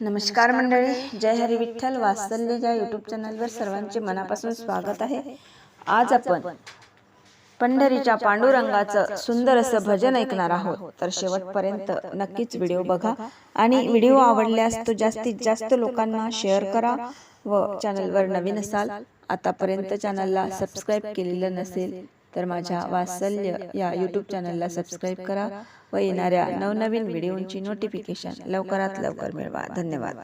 नमस्कार मंडळी जय हरी विठ्ठल वात्सल्य या यूट्यूब चॅनलवर सर्वांचे मनापासून स्वागत आहे. आज आपण पंढरीच्या पांडुरंगाचं सुंदर असं भजन ऐकणार आहोत. तर शेवटपर्यंत नक्कीच व्हिडिओ बघा आणि व्हिडिओ आवडल्यास तो जास्तीत जास्त लोकांना शेअर करा व चॅनलवर नवीन असाल आतापर्यंत चॅनलला सबस्क्राईब केलेलं नसेल तर माझ्या वात्सल्य या यूट्यूब चॅनलला सबस्क्राईब करा व येणाऱ्या नवनवीन व्हिडिओंची नोटिफिकेशन लवकरात लवकर मिळवा. धन्यवाद.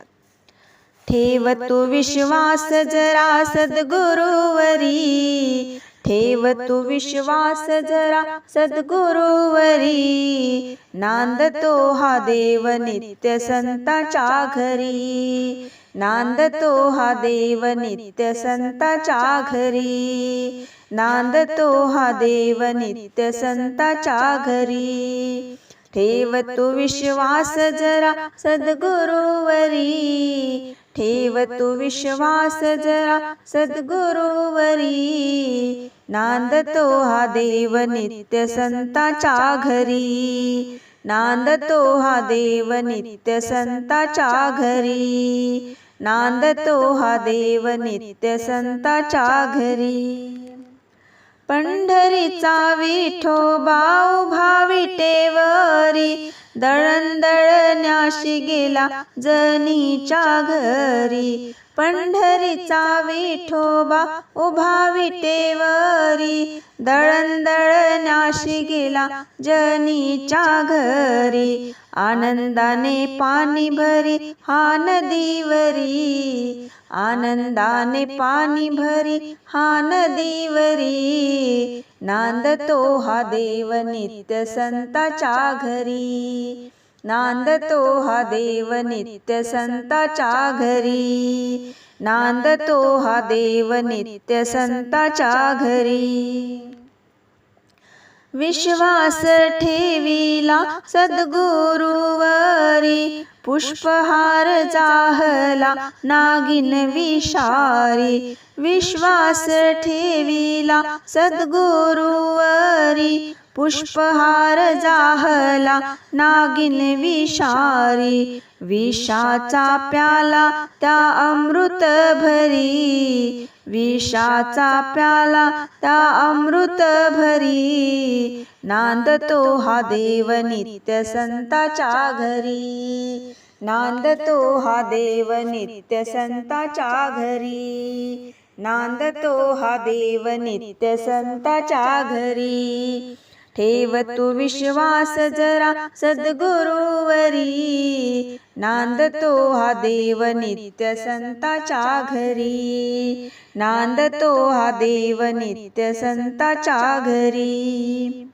ठेव तू विश्वास जरा सद्गुरुवरी. ठेव तू विश्वास जरा सद्गुरुवरी. नांदतो हा देव नित्य संताच्या घरी. नांदतो हा देव नित्य संताच्या घरी नांदतो हा देव नित्य संताच्या घरी ठेव तू विश्वास जरा सद्गुरुवरी. ठेव तू विश्वास जरा सद्गुरुवरी. नांदतो हा देव नित्य संताच्या घरी नांदतो हा देव नित्य संताच्या घरी नांदतो हा देव नित्य संताच्या घरी पंढरीचा विठोबा उभा विटेवरी दळण दळण्याशी गेला जनीच्या घरी. पंढरीचा विठोबा उभा विटेवरी दळण दळण्याशी गेला जनीच्या घरी. आनंदाने पाणी भरी हा नदीवरी. आनंदाने पाणी भरी हा नदीवरी. नांदतो हा देव नित्य संताच्या घरी. नांदतो हा देव नित्य संताच्या घरी. नांदतो हा देव नित्य संताच्या घरी. विश्वास ठेविला सद्गुरुवरी पुष्पहार जाहला नागिन विषारी. विश्वास ठेविला सद्गुरुवरी पुष्पहार जाहला नागिन विषारी. विषाचा प्याला त्या अमृत भरी. विषाचा प्याला त्या अमृत भरी. नांदतो हा देव नित्य संताच्या घरी. नांदतो हा देव नित्य संताच्या घरी. नांदतो हा देव नित्य संताच्या घरी. ठेव तू विश्वास जरा सद्गुरुवरी. नांदतो हा देव नित्य संताच्या घरी. नांदतो हा देव नित्य संताच्या घरी.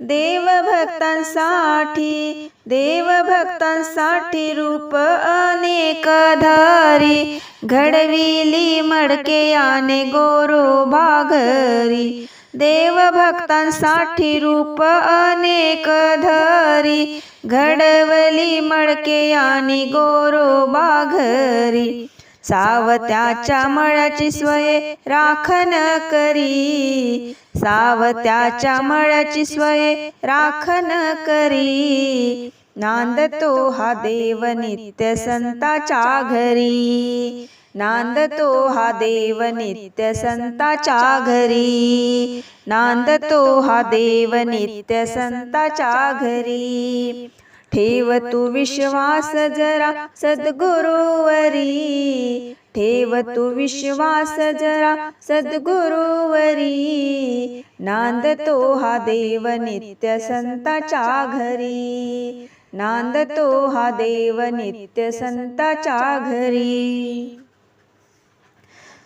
देव भक्तांसाठी देव भक्तांसाठी रूप अनेक धारी. घडविली मडके याने गोरो भागरी देव भक्तांसाठी रूप अनेक धरी घडवली मडके आणि गोरो बाघरी. सावत्याच्या मळ्याची स्वये राखण करी. सावत्याच्या मळ्याची स्वये राखण करी. नांदतो हा देव नित्य संताच्या घरी. नांदतो हा देव नित्य संताच्या घरी. नांदतो हा देव नित्य संताच्या घरी. ठेव तू विश्वास जरा सद्गुरुवरी. ठेव तू विश्वास जरा सद्गुरुवरी. नांदतो हा देव नित्य संताच्या घरी. नांदतो हा देव नित्य संताच्या घरी.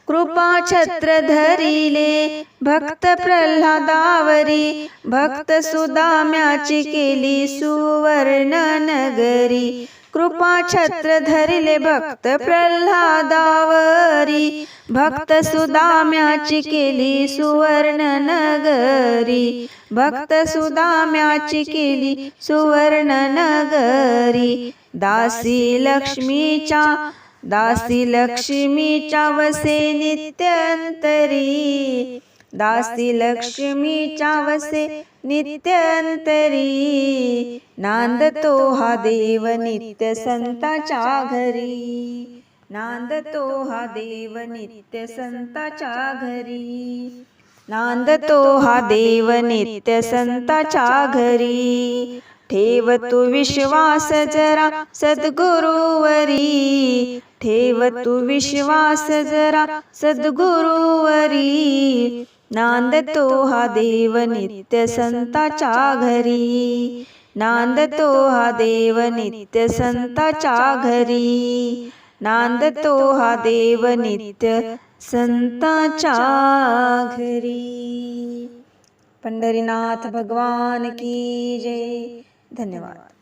कृपा छत्र धरिले भक्त प्रल्हादावरी भक्त सुदाम्याची केली सुवर्ण नगरी कृपा छत्र धरिले भक्त प्रल्हादावरी भक्त सुदाम्याची केली सुवर्ण नगरी भक्त सुदाम्याची केली सुवर्ण नगरी दासी लक्ष्मीच्या दासी लक्ष्मीच्या वसे नित्यंतरी. दासी लक्ष्मीच्या वसे नित्यंतरी. नांदतो हा देव नित्य संताच्या घरी. नांदतो हा देव नित्य संताच्या घरी. नांदतो हा देव नित्य संताच्या घरी. ठेव तू विश्वास जरा सद्गुरुवरी. ठेव तू विश्वास जरा सद्गुरुवरी. नांदतो हा देव नित्य संताच्या घरी. नांदतो हा देव नित्य संताच्या घरी. नांदतो हा देव नित्य संताच्या घरी. पंढरीनाथ भगवान की जय. धन्यवाद